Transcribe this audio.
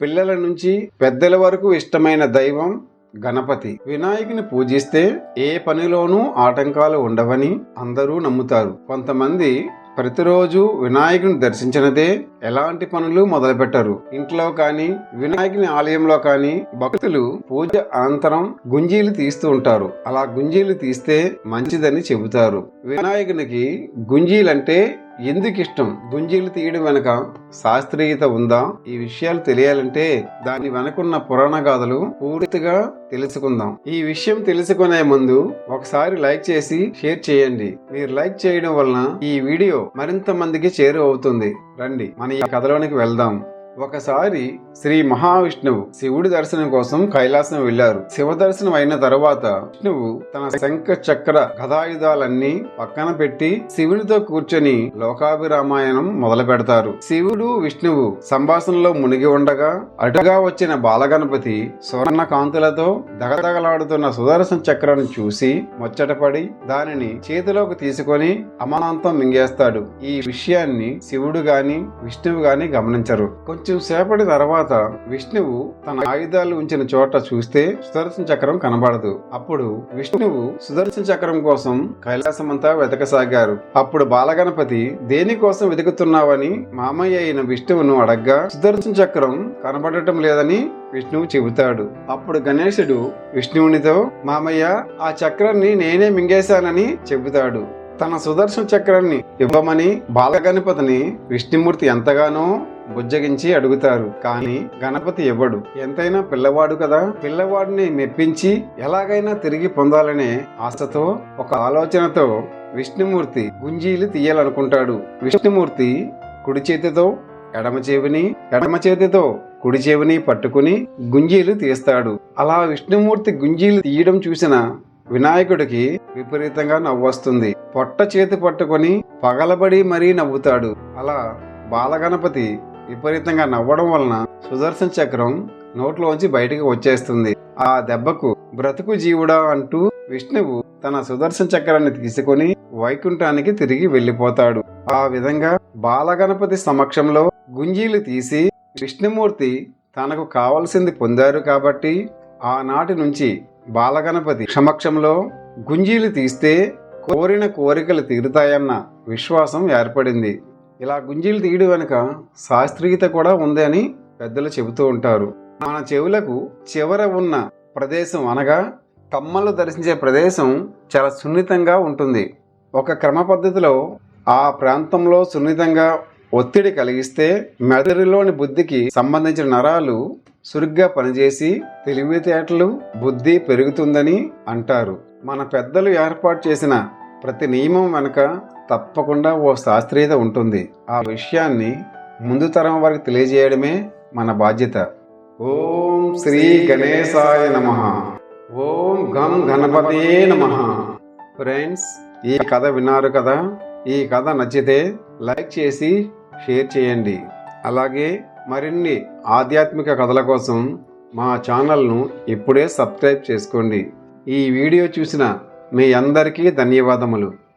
పిల్లల నుంచి పెద్దల వరకు ఇష్టమైన దైవం గణపతి. వినాయకుని పూజిస్తే ఏ పనిలోనూ ఆటంకాలు ఉండవని అందరూ నమ్ముతారు. కొంతమంది ప్రతిరోజు వినాయకుని దర్శించినదే ఎలాంటి పనులు మొదలుపెట్టరు. ఇంట్లో కానీ వినాయకుని ఆలయంలో కానీ భక్తులు పూజ అనంతరం గుంజీలు తీస్తూ ఉంటారు. అలా గుంజీలు తీస్తే మంచిదని చెబుతారు. వినాయకునికి గుంజీలంటే ఎందుకు ఇష్టం గుంజీలు తీయడం వెనక శాస్త్రీయత ఉందా? ఈ విషయాలు తెలియాలంటే దాని వెనకున్న పురాణ గాథలు పూర్తిగా తెలుసుకుందాం. ఈ విషయం తెలుసుకునే ముందు ఒకసారి లైక్ చేసి షేర్ చేయండి. మీరు లైక్ చేయడం వలన ఈ వీడియో మరింత మందికి చేరువ అవుతుంది రండి మన ఈ కథలోనికి వెళ్దాం. ఒకసారి శ్రీ మహావిష్ణువు శివుడి దర్శనం కోసం కైలాసం వెళ్ళారు శివ దర్శనం అయిన తరువాత విష్ణువు తన శంఖ చక్ర కథాయుధాలన్నీ పక్కన పెట్టి శివునితో కూర్చొని లోకాభిరామాయణం మొదలు పెడతారు. శివుడు విష్ణువు సంభాషణలో మునిగి ఉండగా అటుగా వచ్చిన బాలగణపతి స్వర్ణ కాంతులతో దగదగలాడుతున్న సుదర్శన చక్రాన్ని చూసి ముచ్చటపడి దానిని చేతిలోకి తీసుకొని అమానంతం మింగేస్తాడు. ఈ విషయాన్ని శివుడు గాని విష్ణువు గాని గమనించరు. కొంచెం సేపటి తర్వాత విష్ణువు తన ఆయుధాలు ఉంచిన చోట చూస్తే సుదర్శన చక్రం కనబడదు. అప్పుడు విష్ణువు సుదర్శన చక్రం కోసం కైలాసమంతా వెతకసాగారు. అప్పుడు బాలగణపతి దేనికోసం వెతుకుతున్నావని మామయ్య అయిన విష్ణువును అడగ్గా సుదర్శన చక్రం కనబడటం లేదని విష్ణువు చెబుతాడు. అప్పుడు గణేశుడు విష్ణువునితో మామయ్య ఆ చక్రాన్ని నేనే మింగేశానని చెబుతాడు. తన సుదర్శన చక్రాన్ని ఇవ్వమని బాలగణపతిని విష్ణుమూర్తి ఎంతగానో బుజ్జగించి అడుగుతారు. కానీ గణపతి ఇవ్వడు ఎంతైనా పిల్లవాడు కదా? పిల్లవాడిని మెప్పించి ఎలాగైనా తిరిగి పొందాలనే ఆశతో ఒక ఆలోచనతో విష్ణుమూర్తి గుంజీలు తీయాలనుకుంటాడు. విష్ణుమూర్తి కుడి చేతితో ఎడమ చెవిని ఎడమ చేతితో కుడి చెవిని పట్టుకుని గుంజీలు తీస్తాడు. అలా విష్ణుమూర్తి గుంజీలు తీయడం చూసిన వినాయకుడికి విపరీతంగా నవ్వొస్తుంది పొట్ట చేతి పట్టుకొని పగలబడి మరీ నవ్వుతాడు. అలా బాలగణపతి విపరీతంగా నవ్వడం వలన సుదర్శన చక్రం నోట్లోంచి బయటకు వచ్చేస్తుంది. ఆ దెబ్బకు బ్రతుకు జీవుడా అంటూ విష్ణువు తన సుదర్శన చక్రాన్ని తీసుకొని వైకుంఠానికి తిరిగి వెళ్ళిపోతాడు ఆ విధంగా బాలగణపతి సమక్షంలో గుంజీలు తీసి విష్ణుమూర్తి తనకు కావలసింది పొందారు కాబట్టి ఆనాటి నుంచి బాలగణపతి సమక్షంలో గుంజీలు తీస్తే కోరిన కోరికలు తీరుతాయన్న విశ్వాసం ఏర్పడింది. ఇలా గుంజీలు తీయడం వెనుక శాస్త్రీయత కూడా ఉంది అని పెద్దలు చెబుతూ ఉంటారు. మన చెవులకు చివర ఉన్న ప్రదేశం అనగా కమ్మలు దర్శించే ప్రదేశం చాలా సున్నితంగా ఉంటుంది. ఒక క్రమ పద్ధతిలో ఆ ప్రాంతంలో సున్నితంగా ఒత్తిడి కలిగిస్తే మెదడులోని బుద్ధికి సంబంధించిన నరాలు సురుగ్గా పనిచేసి తెలివితేటలు బుద్ధి పెరుగుతుందని అంటారు. మన పెద్దలు ఏర్పాటు చేసిన ప్రతి నియమం వెనుక తప్పకుండా ఓ శాస్త్రీయత ఉంటుంది. ఆ విషయాన్ని ముందు తరం వారికి తెలియజేయడమే మన బాధ్యత. ఓం శ్రీ గణేశాయ నమ. ఓం గం గణపతే నమ. ఫ్రెండ్స్ ఈ కథ విన్నారు కదా? ఈ కథ నచ్చితే లైక్ చేసి షేర్ చేయండి. అలాగే మరిన్ని ఆధ్యాత్మిక కథల కోసం మా ఛానల్ను ఇప్పుడే సబ్స్క్రైబ్ చేసుకోండి. ఈ వీడియో చూసిన మీ అందరికీ ధన్యవాదములు.